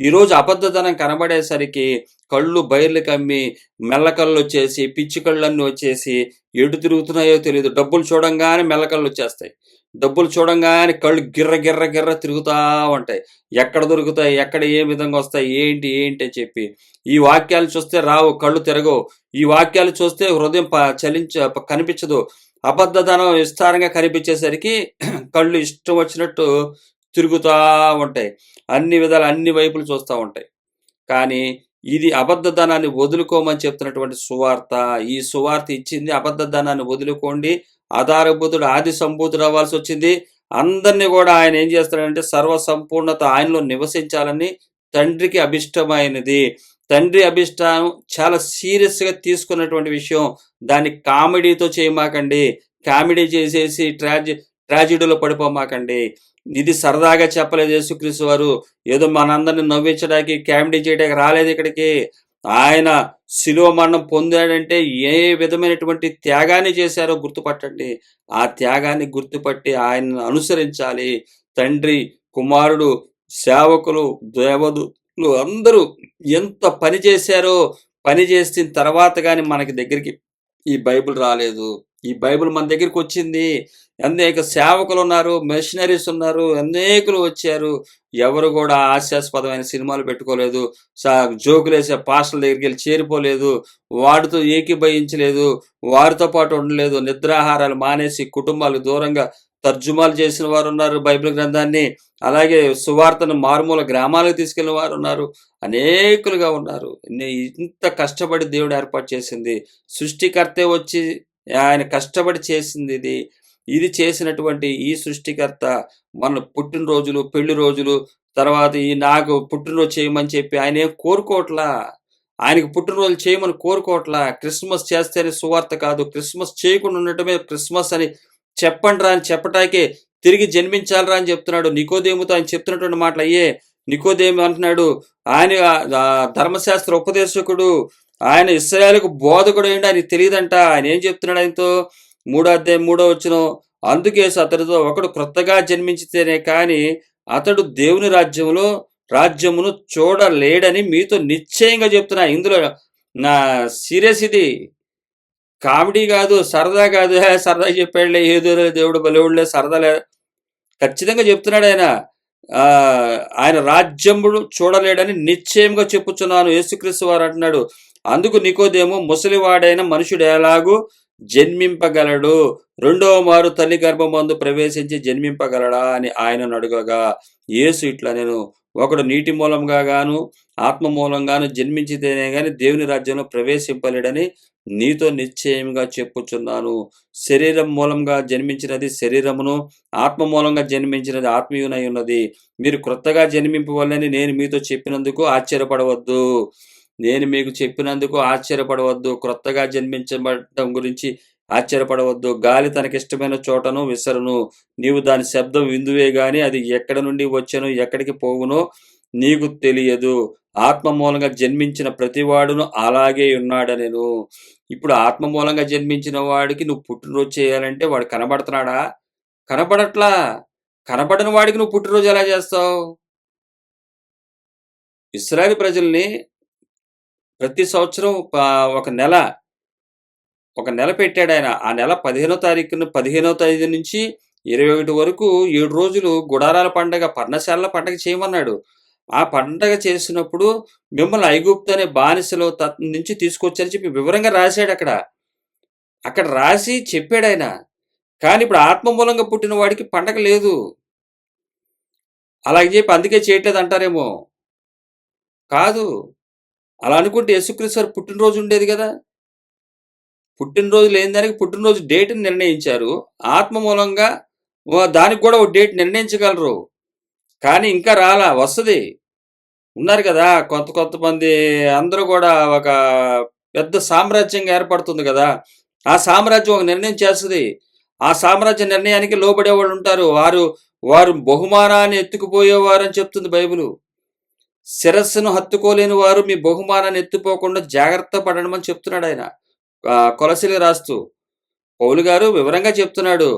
ఈరోజు అబద్ధతనం కనబడేసరికి కళ్ళు బయర్లు కమ్మి మెల్లకళ్ళు వచ్చేసి పిచ్చి కళ్ళన్నీ వచ్చేసి ఎటు తిరుగుతున్నాయో తెలియదు డబ్బులు చూడంగానే మెల్లకళ్ళు వచ్చేస్తాయి. డబ్బులు చూడంగానే కళ్ళు గిర్ర గిర్ర గిర్ర తిరుగుతూ ఉంటాయి. ఎక్కడ దొరుకుతాయి? ఎక్కడ ఏ విధంగా వస్తాయి? ఏంటి? ఏంటి? అని చెప్పి ఈ వాక్యాలు చూస్తే రావు కళ్ళు తిరగవు. ఈ వాక్యాలు చూస్తే హృదయం ప- చలించ కనిపించదు. అబద్ధతనం విస్తారంగా కనిపించేసరికి కళ్ళు ఇష్టం వచ్చినట్టు తిరుగుతూ ఉంటాయి. అన్ని విధాలు అన్ని వైపులు చూస్తూ ఉంటాయి. కానీ ఇది అబద్ధధనాన్ని వదులుకోమని చెప్తున్నటువంటి సువార్త ఈ సువార్త ఇచ్చింది అబద్ధధనాన్ని వదులుకోండి. ఆధారభూతుడు ఆది సంభూతుడు అవ్వాల్సి వచ్చింది. అందరినీ కూడా ఆయన ఏం చేస్తాడంటే సర్వసంపూర్ణత ఆయనలో నివసించాలని తండ్రికి అభిష్టమైనది. తండ్రి అభిష్టానం చాలా సీరియస్గా తీసుకున్నటువంటి విషయం. దాన్ని కామెడీతో చేయమాకండి. కామెడీ చేసేసి ట్రాజీ ట్రాజిడీలో పడిపోమాకండి. ఇది సరదాగా చెప్పలేదు యేసుక్రీస్తు వారు. ఏదో మనందరిని నవ్వించడానికి కామెడీ చేయడానికి రాలేదు ఇక్కడికి. ఆయన శిలువ మరణం పొందాడంటే ఏ విధమైనటువంటి త్యాగాన్ని చేశారో గుర్తుపట్టండి. ఆ త్యాగాన్ని గుర్తుపట్టి ఆయనను అనుసరించాలి. తండ్రి కుమారుడు సేవకులు దేవదులు అందరూ ఎంత పని చేశారో పని చేసిన తర్వాత కానీ మనకి దగ్గరికి ఈ బైబిల్ రాలేదు. ఈ బైబిల్ మన దగ్గరికి వచ్చింది. అనేక సేవకులు ఉన్నారు మిషనరీస్ ఉన్నారు అనేకులు వచ్చారు. ఎవరు కూడా హాస్యాస్పదమైన సినిమాలు పెట్టుకోలేదు. జోకులు జోకులేసే పాస్టర్ల దగ్గరికి వెళ్ళి చేరిపోలేదు. వాటితో ఏకీభవించలేదు. వారితో పాటు ఉండలేదు. నిద్రాహారాలు మానేసి కుటుంబాలకు దూరంగా తర్జుమాలు చేసిన వారు ఉన్నారు బైబిల్ గ్రంథాన్ని. అలాగే సువార్తను మారుమూల గ్రామాలకు తీసుకెళ్ళిన వారు ఉన్నారు. అనేకులుగా ఉన్నారు. ఇంత కష్టపడి దేవుడు ఏర్పాటు చేసింది. సృష్టికర్తే వచ్చి ఆయన కష్టపడి చేసింది ఇది. ఇది చేసినటువంటి ఈ సృష్టికర్త మన పుట్టినరోజులు పెళ్ళి రోజులు తర్వాత ఈ నాకు పుట్టినరోజు చేయమని చెప్పి ఆయన ఏం కోరుకోవట్లా. ఆయనకు పుట్టినరోజు చేయమని కోరుకోవట్లా. క్రిస్మస్ చేస్తేనే సువార్త కాదు. క్రిస్మస్ చేయకుండా ఉండటమే క్రిస్మస్ అని చెప్పండి రా అని చెప్పటాకే తిరిగి జన్మించాలరా అని చెప్తున్నాడు. నికోదేముతో ఆయన చెప్తున్నటువంటి మాటలు అయ్యే. నికోదేమి అంటున్నాడు. ఆయన ధర్మశాస్త్ర ఉపదేశకుడు ఆయన ఇస్రాయలకు బోధకుడు ఏంటి? ఆయనకి తెలియదంట. ఆయన ఏం చెప్తున్నాడు ఆయనతో? మూడో అధ్యాయం మూడో వచ్చిన అందుకే అతడితో ఒకడు క్రొత్తగా జన్మించితేనే కానీ అతడు దేవుని రాజ్యములో రాజ్యమును చూడలేడని మీతో నిశ్చయంగా చెప్తున్నా. ఇందులో నా సీరియస్ ఇది కామెడీ కాదు సరదా కాదు. సరదా చెప్పాడులే ఏదో దేవుడు బలేవుడులే సరదా లే. ఖచ్చితంగా చెప్తున్నాడు ఆయన. ఆయన రాజ్యముడు చూడలేడని నిశ్చయంగా చెప్పుచున్నాను. యేసుక్రీస్తు వారు అంటున్నాడు అందుకు నికోదేమో ముసలివాడైన మనుషుడు ఎలాగూ జన్మింపగలడు? రెండవ మారు తల్లి గర్భమందు ప్రవేశించి జన్మింపగలడా అని ఆయనను అడుగగా యేసు ఇట్లా నేను ఒకడు నీటి మూలంగా గాను ఆత్మ మూలంగాను జన్మించితేనే గాని దేవుని రాజ్యంలో ప్రవేశింపలేడని నీతో నిశ్చయంగా చెప్పుచున్నాను. శరీరం మూలంగా జన్మించినది శరీరమును ఆత్మ మూలంగా జన్మించినది ఆత్మీయునై ఉన్నది. మీరు క్రొత్తగా జన్మింపవల్లని నేను మీతో చెప్పినందుకు ఆశ్చర్యపడవద్దు. నేను మీకు చెప్పినందుకు ఆశ్చర్యపడవద్దు. క్రొత్తగా జన్మించబడటం గురించి ఆశ్చర్యపడవద్దు. గాలి తనకిష్టమైన చోటను విసరును. నీవు దాని శబ్దం విందువే గాని అది ఎక్కడ నుండి వచ్చాను ఎక్కడికి పోవునో నీకు తెలియదు. ఆత్మ మూలంగా జన్మించిన ప్రతివాడును అలాగే ఉన్నాడనెను ఇప్పుడు ఆత్మ మూలంగా జన్మించిన వాడికి నువ్వు పుట్టినరోజు చేయాలంటే వాడు కనబడుతున్నాడా? కనబడట్లా. కనబడని వాడికి నువ్వు పుట్టినరోజు ఎలా చేస్తావు? ఇస్రాయల్ ప్రజల్ని ప్రతి సంవత్సరం ఒక నెల ఒక నెల పెట్టాడు ఆయన. ఆ నెల పదిహేనో తారీఖున పదిహేనో తేదీ నుంచి ఇరవై ఒకటి వరకు ఏడు రోజులు గుడారాల పండగ పర్ణశాలల పండగ చేయమన్నాడు. ఆ పండగ చేసినప్పుడు మిమ్మల్ని ఐగుప్తు అనే బానిసలో త- నుంచి తీసుకొచ్చని చెప్పి వివరంగా రాశాడు అక్కడ. అక్కడ రాసి చెప్పాడు ఆయన. కానీ ఇప్పుడు ఆత్మ మూలంగా పుట్టిన వాడికి పండగ లేదు. అలాగే చెప్పి అందుకే చేయట్లేదు అంటారేమో. కాదు. అలా అనుకుంటే యేసుక్రీస్తు గారు పుట్టినరోజు ఉండేది కదా. పుట్టినరోజు లేని దానికి పుట్టినరోజు డేట్ని నిర్ణయించారు. ఆత్మ మూలంగా దానికి కూడా ఒక డేట్ నిర్ణయించగలరు. కానీ ఇంకా రాలా వస్తుంది. ఉన్నారు కదా కొత్త కొత్త మంది అందరూ కూడా ఒక పెద్ద సామ్రాజ్యంగా ఏర్పడుతుంది కదా. ఆ సామ్రాజ్యం ఒక నిర్ణయం చేస్తుంది. ఆ సామ్రాజ్య నిర్ణయానికి లోబడేవాళ్ళు ఉంటారు. వారు వారు బహుమానాన్ని ఎత్తుకుపోయేవారని చెప్తుంది బైబిల్. శిరస్సును హత్తుకోలేని వారు మీ బహుమానాన్ని ఎత్తుపోకుండా జాగ్రత్త పడడం అని చెప్తున్నాడు ఆయన. కొలసిలి రాస్తూ. పౌలు గారు వివరంగా చెప్తున్నాడు.